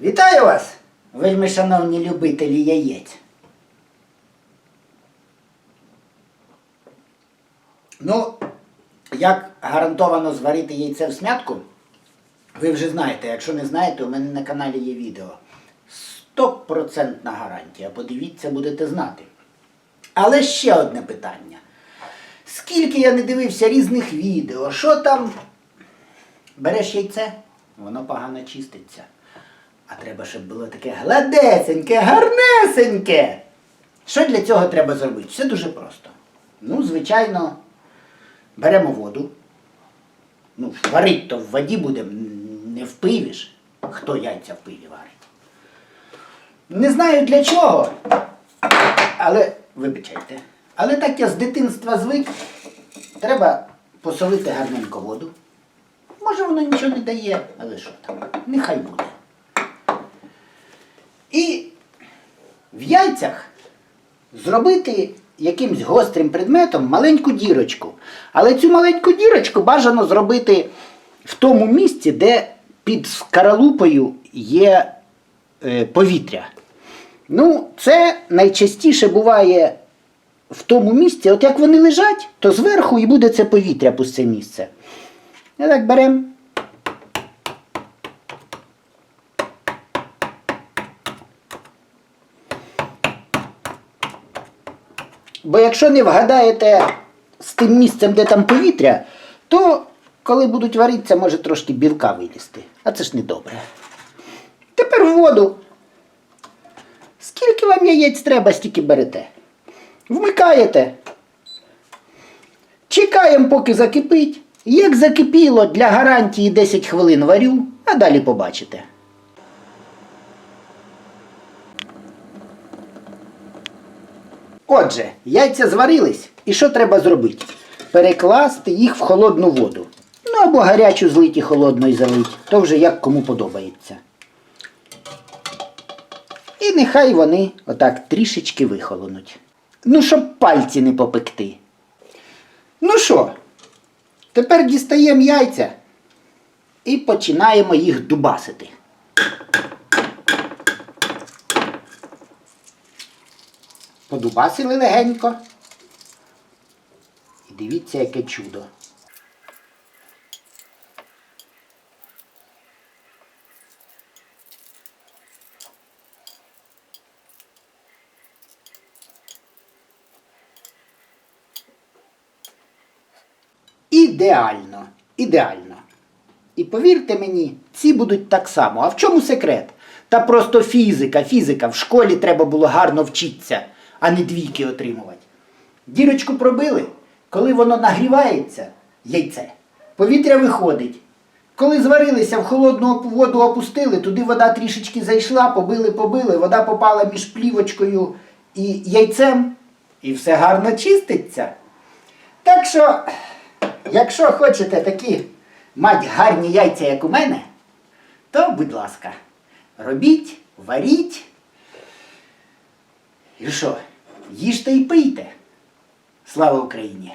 Вітаю вас, вельми шановні любителі яєць. Ну, як гарантовано зварити яйце в смятку, ви вже знаєте. Якщо не знаєте, у мене на каналі є відео. Стопроцентна гарантія. Подивіться, будете знати. Але ще одне питання. Скільки я не дивився різних відео, що там Береш яйце, воно погано чиститься. А треба, щоб було таке гладесеньке, гарнесеньке. Що для цього треба зробити? Все дуже просто. Ну, звичайно, беремо воду. Ну, варить то в воді буде, не в пиві ж. Хто яйця в пиві варить? Не знаю для чого. Але, вибачайте. Але так я з дитинства звик. Треба посолити гарненько воду. Може воно нічого не дає, але що там, нехай буде. І в яйцях зробити якимсь гострим предметом маленьку дірочку. Але цю маленьку дірочку бажано зробити в тому місці, де під скаралупою є е, повітря. Ну, це найчастіше буває в тому місці, от як вони лежать, то зверху і буде це повітря пусте місце. І так беремо. Бо якщо не вгадаєте з тим місцем, де там повітря, то коли будуть варитися, може трошки білка вилізти. А це ж не добре. Тепер воду. Скільки вам яєць треба, стільки берете. Вмикаєте. Чекаємо, поки закипить. Як закипіло, для гарантії 10 хвилин варю, а далі побачите. Отже, яйця зварились, і що треба зробити? Перекласти їх в холодну воду. Ну або гарячу злить і холодною залить, то вже як кому подобається. І нехай вони отак трішечки вихолонуть. Ну, щоб пальці не попекти. Ну що, тепер дістаємо яйця і починаємо їх дубасити. Подубасили легенько. І дивіться, яке чудо. Ідеально, ідеально. І повірте мені, ці будуть так само. А в чому секрет? Та просто фізика, фізика. В школі треба було гарно вчитися, а не двійки отримувати. Дірочку пробили, коли воно нагрівається, яйце, повітря виходить. Коли зварилися, в холодну воду опустили, туди вода трішечки зайшла, побили, побили, вода попала між плівочкою і яйцем, і все гарно чиститься. Так що, якщо хочете такі мати гарні яйця, як у мене, то, будь ласка, робіть, варіть. І що, їжте і пийте. Слава Україні!